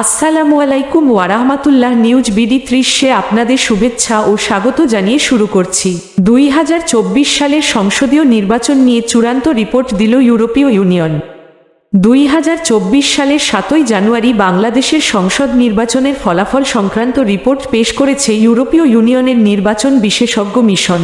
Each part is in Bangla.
আসসালামু আলাইকুম ওয়ারাহমাতুল্লাহ নিউজ বিডি ত্রিশে আপনাদের শুভেচ্ছা ও স্বাগত জানিয়ে শুরু করছি। দুই হাজার চব্বিশ সালের সংসদীয় নির্বাচন নিয়ে চূড়ান্ত রিপোর্ট দিল ইউরোপীয় ইউনিয়ন। দুই হাজার চব্বিশ সালের সাতই জানুয়ারি বাংলাদেশের সংসদ নির্বাচনের ফলাফল সংক্রান্ত রিপোর্ট পেশ করেছে ইউরোপীয় ইউনিয়নের নির্বাচন বিশেষজ্ঞ মিশন।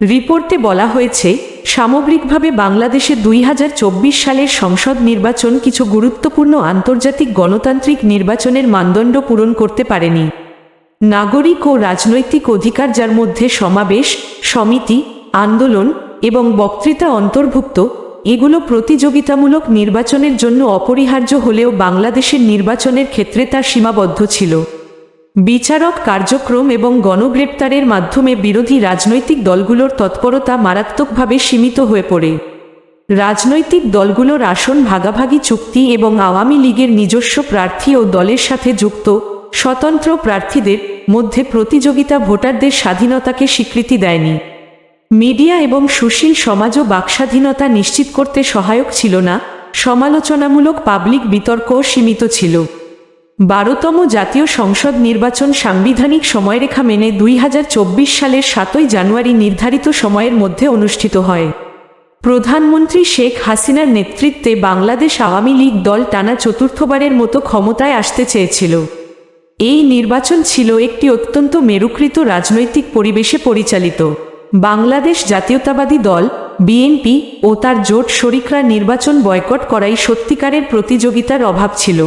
রিপোর্টে বলা হয়েছে সামগ্রিকভাবে বাংলাদেশে দুই হাজার চব্বিশ সালের সংসদ নির্বাচন কিছু গুরুত্বপূর্ণ আন্তর্জাতিক গণতান্ত্রিক নির্বাচনের মানদণ্ড পূরণ করতে পারেনি। নাগরিক ও রাজনৈতিক অধিকার যার মধ্যে সমাবেশ, সমিতি, আন্দোলন এবং বক্তৃতা অন্তর্ভুক্ত, এগুলো প্রতিযোগিতামূলক নির্বাচনের জন্য অপরিহার্য হলেও বাংলাদেশের নির্বাচনের ক্ষেত্রে তা সীমাবদ্ধ ছিল। বিচারক কার্যক্রম এবং গণগ্রেপ্তারের মাধ্যমে বিরোধী রাজনৈতিক দলগুলোর তৎপরতা মারাত্মকভাবে সীমিত হয়ে পড়ে। রাজনৈতিক দলগুলোর আসন ভাগাভাগি চুক্তি এবং আওয়ামী লীগের নিজস্ব প্রার্থী ও দলের সাথে যুক্ত স্বতন্ত্র প্রার্থীদের মধ্যে প্রতিযোগিতা ভোটারদের স্বাধীনতাকে স্বীকৃতি দেয়নি। মিডিয়া এবং সুশীল সমাজও বাকস্বাধীনতা নিশ্চিত করতে সহায়ক ছিল না, সমালোচনামূলক পাবলিক বিতর্কও সীমিত ছিল। বারোতম জাতীয় সংসদ নির্বাচন সাংবিধানিক সময়রেখা মেনে দুই হাজার চব্বিশ সালের সাতই জানুয়ারি নির্ধারিত সময়ের মধ্যে অনুষ্ঠিত হয়। প্রধানমন্ত্রী শেখ হাসিনার নেতৃত্বে বাংলাদেশ আওয়ামী লীগ দল টানা চতুর্থবারের মতো ক্ষমতায় আসতে চেয়েছিল। এই নির্বাচন ছিল একটি অত্যন্ত মেরুকৃত রাজনৈতিক পরিবেশে পরিচালিত। বাংলাদেশ জাতীয়তাবাদী দল, বিএনপি ও তার জোট শরিকরা নির্বাচন বয়কট করাই সত্যিকারের প্রতিযোগিতার অভাব ছিল।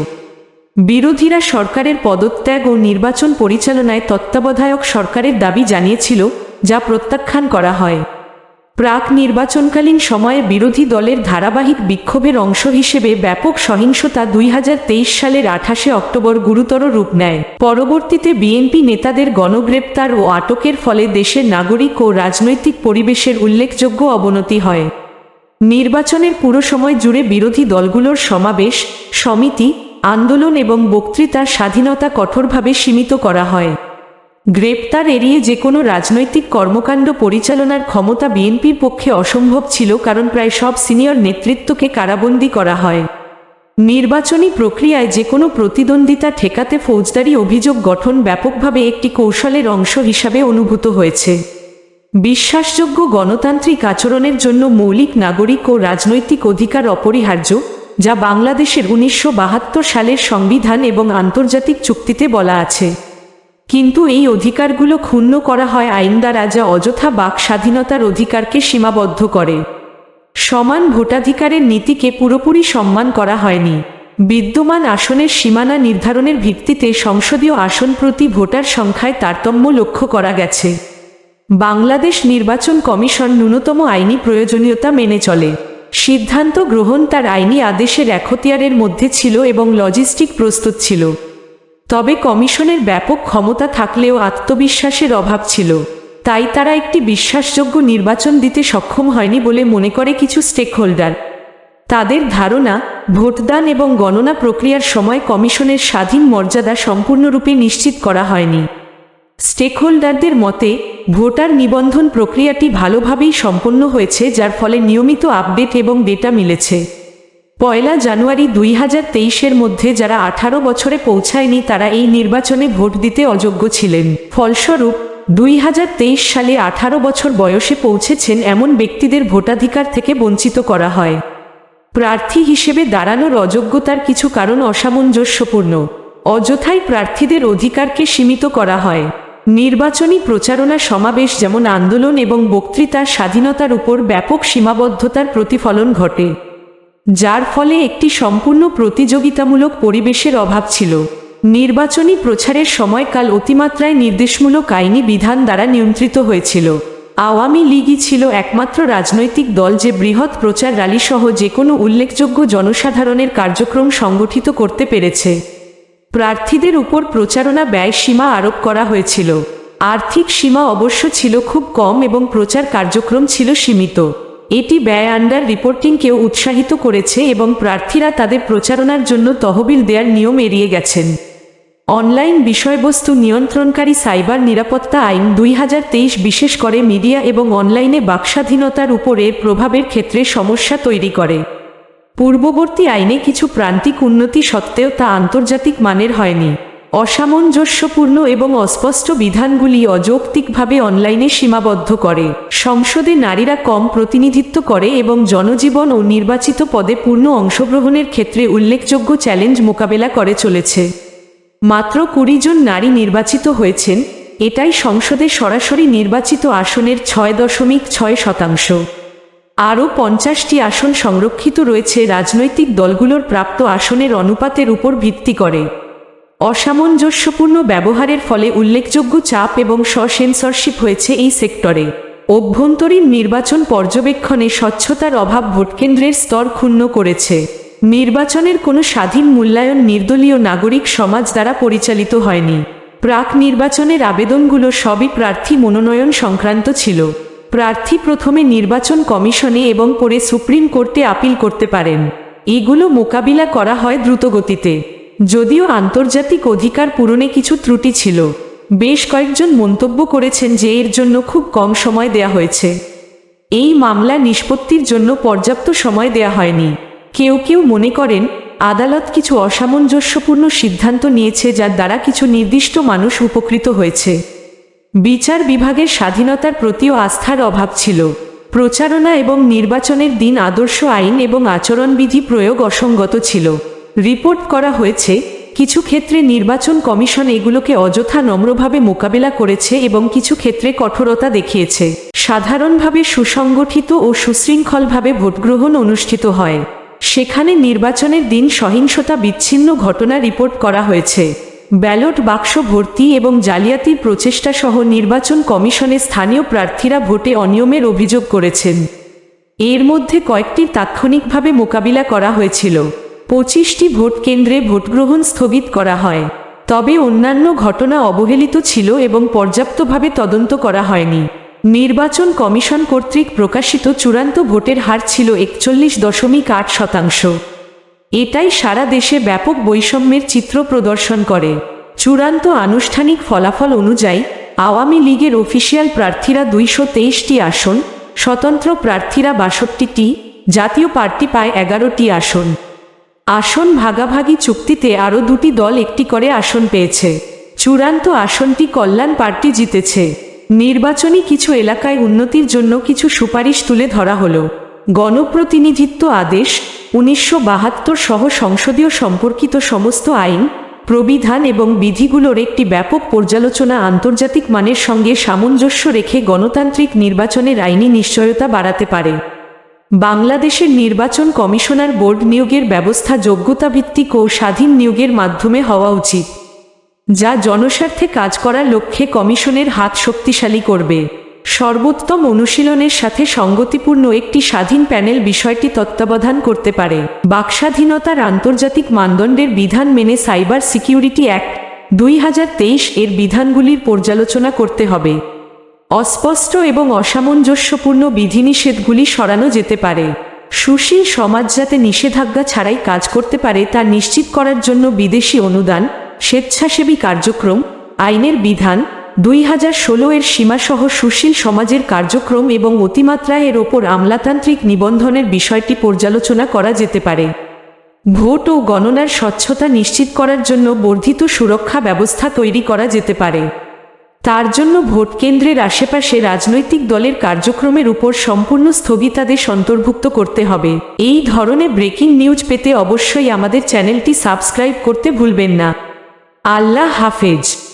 বিরোধীরা সরকারের পদত্যাগ ও নির্বাচন পরিচালনায় তত্ত্বাবধায়ক সরকারের দাবি জানিয়েছিল, যা প্রত্যাখ্যান করা হয়। প্রাক নির্বাচনকালীন সময়ে বিরোধী দলের ধারাবাহিক বিক্ষোভের অংশ হিসেবে ব্যাপক সহিংসতা দুই হাজার তেইশ সালের আঠাশে অক্টোবর গুরুতর রূপ নেয়। পরবর্তীতে বিএনপি নেতাদের গণগ্রেপ্তার ও আটকের ফলে দেশের নাগরিক ও রাজনৈতিক পরিবেশের উল্লেখযোগ্য অবনতি হয়। নির্বাচনের পুরো সময় জুড়ে বিরোধী দলগুলোর সমাবেশ, সমিতি আন্দোলন এবং বক্তৃতার স্বাধীনতা কঠোরভাবে সীমিত করা হয়। গ্রেপ্তার এড়িয়ে যে কোনো রাজনৈতিক কর্মকাণ্ড পরিচালনার ক্ষমতা বিএনপির পক্ষে অসম্ভব ছিল কারণ প্রায় সব সিনিয়র নেতৃত্বকে কারাবন্দী করা হয়। নির্বাচনী প্রক্রিয়ায় যে কোনো প্রতিদ্বন্দ্বিতা ঠেকাতে ফৌজদারি অভিযোগ গঠন ব্যাপকভাবে একটি কৌশলের অংশ হিসাবে অনুভূত হয়েছে। বিশ্বাসযোগ্য গণতান্ত্রিক আচরণের জন্য মৌলিক, নাগরিক ও রাজনৈতিক অধিকার অপরিহার্য। যা বাংলাদেশের উনিশশো বাহাত্তর সালের সংবিধান এবং আন্তর্জাতিক চুক্তিতে বলা আছে। কিন্তু এই অধিকারগুলো ক্ষুণ্ণ করা হয় আইন দ্বারা যা অযথা বাক স্বাধীনতার অধিকারকে সীমাবদ্ধ করে। সমান ভোটাধিকারের নীতিকে পুরোপুরি সম্মান করা হয়নি। বিদ্যমান আসনের সীমানা নির্ধারণের ভিত্তিতে সংসদীয় আসন প্রতি ভোটার সংখ্যায় তারতম্য লক্ষ্য করা গেছে। বাংলাদেশ নির্বাচন কমিশন ন্যূনতম আইনি প্রয়োজনীয়তা মেনে চলে। সিদ্ধান্ত গ্রহণ তার আইনি আদেশের এখতিয়ারের মধ্যে ছিল এবং লজিস্টিক প্রস্তুত ছিল। তবে কমিশনের ব্যাপক ক্ষমতা থাকলেও আত্মবিশ্বাসের অভাব ছিল। তাই তারা একটি বিশ্বাসযোগ্য নির্বাচন দিতে সক্ষম হয়নি বলে মনে করে কিছু স্টেকহোল্ডার তাদের ধারণা, ভোটদান এবং গণনা প্রক্রিয়ার সময় কমিশনের স্বাধীন মর্যাদা সম্পূর্ণরূপে নিশ্চিত করা হয়নি। স্টেকহোল্ডারদের মতে, ভোটার নিবন্ধন প্রক্রিয়াটি ভালোভাবেই সম্পন্ন হয়েছে, যার ফলে নিয়মিত আপডেট এবং ডেটা মিলেছে। পয়লা জানুয়ারি দুই হাজার তেইশের মধ্যে যারা আঠারো বছরে পৌঁছায়নি, তারা এই নির্বাচনে ভোট দিতে অযোগ্য ছিলেন। ফলস্বরূপ, দুই হাজার তেইশ সালে আঠারো বছর বয়সে পৌঁছেছেন এমন ব্যক্তিদের ভোটাধিকার থেকে বঞ্চিত করা হয়। প্রার্থী হিসেবে দাঁড়ানোর অযোগ্যতার কিছু কারণ অসামঞ্জস্যপূর্ণ। অযথাই প্রার্থীদের অধিকারকে সীমিত করা হয়। নির্বাচনী প্রচারণা সমাবেশ যেমন আন্দোলন এবং বক্তৃতার স্বাধীনতার উপর ব্যাপক সীমাবদ্ধতার প্রতিফলন ঘটে, যার ফলে একটি সম্পূর্ণ প্রতিযোগিতামূলক পরিবেশের অভাব ছিল। নির্বাচনী প্রচারের সময়কাল অতিমাত্রায় নির্দেশমূলক আইনি বিধান দ্বারা নিয়ন্ত্রিত হয়েছিল। আওয়ামী লীগই ছিল একমাত্র রাজনৈতিক দল যে বৃহৎ প্রচার র্যালিসহ যে কোনো উল্লেখযোগ্য জনসাধারণের কার্যক্রম সংগঠিত করতে পেরেছে। প্রার্থীদের উপর প্রচারণা ব্যয় সীমা আরোপ করা হয়েছিল। আর্থিক সীমা অবশ্য ছিল খুব কম এবং প্রচার কার্যক্রম ছিল সীমিত। এটি ব্যয় আন্ডার রিপোর্টিংকেও উৎসাহিত করেছে এবং প্রার্থীরা তাদের প্রচারণার জন্য তহবিল দেওয়ার নিয়ম এড়িয়ে গেছেন। অনলাইন বিষয়বস্তু নিয়ন্ত্রণকারী সাইবার নিরাপত্তা আইন দুই বিশেষ করে মিডিয়া এবং অনলাইনে বাকস্বাধীনতার উপরে প্রভাবের ক্ষেত্রে সমস্যা তৈরি করে। পূর্ববর্তী আইনে কিছু প্রান্তিক উন্নতি সত্ত্বেও তা আন্তর্জাতিক মানের হয়নি। অসামঞ্জস্যপূর্ণ এবং অস্পষ্ট বিধানগুলি অযৌক্তিকভাবে অনলাইনে সীমাবদ্ধ করে। সংসদে নারীরা কম প্রতিনিধিত্ব করে এবং জনজীবন ও নির্বাচিত পদে পূর্ণ অংশগ্রহণের ক্ষেত্রে উল্লেখযোগ্য চ্যালেঞ্জ মোকাবেলা করে চলেছে। মাত্র কুড়ি জন নারী নির্বাচিত হয়েছেন, এটাই সংসদে সরাসরি নির্বাচিত আসনের ছয় দশমিক ছয় শতাংশ। আরও পঞ্চাশটি আসন সংরক্ষিত রয়েছে রাজনৈতিক দলগুলোর প্রাপ্ত আসনের অনুপাতের উপর ভিত্তি করে। অসামঞ্জস্যপূর্ণ ব্যবহারের ফলে উল্লেখযোগ্য চাপ এবং স্বসেন্সরশিপ হয়েছে এই সেক্টরে। অভ্যন্তরীণ নির্বাচন পর্যবেক্ষণে স্বচ্ছতার অভাব ভোটকেন্দ্রের স্তর ক্ষুণ্ণ করেছে। নির্বাচনের কোনো স্বাধীন মূল্যায়ন নির্দলীয় নাগরিক সমাজ দ্বারা পরিচালিত হয়নি। প্রাক নির্বাচনের আবেদনগুলো সবই প্রার্থী মনোনয়ন সংক্রান্ত ছিল। প্রার্থী প্রথমে নির্বাচন কমিশনে এবং পরে সুপ্রিম কোর্টে আপিল করতে পারেন। এগুলো মোকাবিলা করা হয় দ্রুতগতিতে। যদিও আন্তর্জাতিক অধিকার পূরণে কিছু ত্রুটি ছিল। বেশ কয়েকজন মন্তব্য করেছেন যে এর জন্য খুব কম সময় দেয়া হয়েছে। এই মামলা নিষ্পত্তির জন্য পর্যাপ্ত সময় দেয়া হয়নি। কেউ কেউ মনে করেন, আদালত কিছু অসামঞ্জস্যপূর্ণ সিদ্ধান্ত নিয়েছে যার দ্বারা কিছু নির্দিষ্ট মানুষ উপকৃত হয়েছে। বিচার বিভাগের স্বাধীনতার প্রতিও আস্থার অভাব ছিল। প্রচারণা এবং নির্বাচনের দিন আদর্শ আইন এবং আচরণবিধি প্রয়োগ অসঙ্গত ছিল। রিপোর্ট করা হয়েছে, কিছু ক্ষেত্রে নির্বাচন কমিশন এগুলোকে অযথা নম্রভাবে মোকাবেলা করেছে এবং কিছু ক্ষেত্রে কঠোরতা দেখিয়েছে। সাধারণভাবে সুসংগঠিত ও সুশৃঙ্খলভাবে ভোটগ্রহণ অনুষ্ঠিত হয়। সেখানে নির্বাচনের দিন সহিংসতা বিচ্ছিন্ন ঘটনা রিপোর্ট করা হয়েছে। ব্যালট বাক্স ভর্তি এবং জালিয়াতির প্রচেষ্টা সহ নির্বাচন কমিশনে স্থানীয় প্রার্থীরা ভোটে অনিয়মের অভিযোগ করেছেন। এর মধ্যে কয়েকটি তাৎক্ষণিকভাবে মোকাবিলা করা হয়েছিল। পঁচিশটি ভোট কেন্দ্রে ভোটগ্রহণ স্থগিত করা হয়। তবে অন্যান্য ঘটনা অবহেলিত ছিল এবং পর্যাপ্তভাবে তদন্ত করা হয়নি। নির্বাচন কমিশন কর্তৃক প্রকাশিত চূড়ান্ত ভোটের হার ছিল একচল্লিশ দশমিক আট শতাংশ। এটাই সারা দেশে ব্যাপক বৈষম্যের চিত্র প্রদর্শন করে। চূড়ান্ত আনুষ্ঠানিক ফলাফল অনুযায়ী, আওয়ামী লীগের অফিসিয়াল প্রার্থীরা দুইশো তেইশটি আসন, স্বতন্ত্র প্রার্থীরা বাষট্টিটি, জাতীয় পার্টি পায় এগারোটি আসন। আসন ভাগাভাগি চুক্তিতে আরও দুটি দল একটি করে আসন পেয়েছে। চূড়ান্ত আসনটি কল্যাণ পার্টি জিতেছে। নির্বাচনী কিছু এলাকায় উন্নতির জন্য কিছু সুপারিশ তুলে ধরা হলো। গণপ্রতিনিধিত্ব আদেশ উনিশশো বাহাত্তর সহ সংসদীয় সম্পর্কিত সমস্ত আইন, প্রবিধান এবং বিধিগুলোর একটি ব্যাপক পর্যালোচনা আন্তর্জাতিক মানের সঙ্গে সামঞ্জস্য রেখে গণতান্ত্রিক নির্বাচনের আইনি নিশ্চয়তা বাড়াতে পারে। বাংলাদেশের নির্বাচন কমিশনার বোর্ড নিয়োগের ব্যবস্থা যোগ্যতাভিত্তিক ও স্বাধীন নিয়োগের মাধ্যমে হওয়া উচিত, যা জনস্বার্থে কাজ করার লক্ষ্যে কমিশনের হাত শক্তিশালী করবে। সর্বোত্তম অনুশীলনের সাথে সঙ্গতিপূর্ণ একটি স্বাধীন প্যানেল বিষয়টি তত্ত্বাবধান করতে পারে। বাকস্বাধীনতার আন্তর্জাতিক মানদণ্ডের বিধান মেনে সাইবার সিকিউরিটি অ্যাক্ট দুই হাজার তেইশ এর বিধানগুলির পর্যালোচনা করতে হবে। অস্পষ্ট এবং অসামঞ্জস্যপূর্ণ বিধিনিষেধগুলি সরানো যেতে পারে। সুশীল সমাজ যাতে নিষেধাজ্ঞা ছাড়াই কাজ করতে পারে তা নিশ্চিত করার জন্য বিদেশি অনুদান, স্বেচ্ছাসেবী কার্যক্রম, আইনের বিধান দুই হাজার ষোলো এর সীমাসহ সুশীল সমাজের কার্যক্রম এবং অতিমাত্রায় এর ওপর আমলাতান্ত্রিক নিবন্ধনের বিষয়টি পর্যালোচনা করা যেতে পারে। ভোট ও গণনার স্বচ্ছতা নিশ্চিত করার জন্য বর্ধিত সুরক্ষা ব্যবস্থা তৈরি করা যেতে পারে। তার জন্য ভোট কেন্দ্রের আশেপাশে রাজনৈতিক দলের কার্যক্রমের উপর সম্পূর্ণ স্থগিতাদেশ অন্তর্ভুক্ত করতে হবে। এই ধরনের ব্রেকিং নিউজ পেতে অবশ্যই আমাদের চ্যানেলটি সাবস্ক্রাইব করতে ভুলবেন না। আল্লাহ হাফেজ।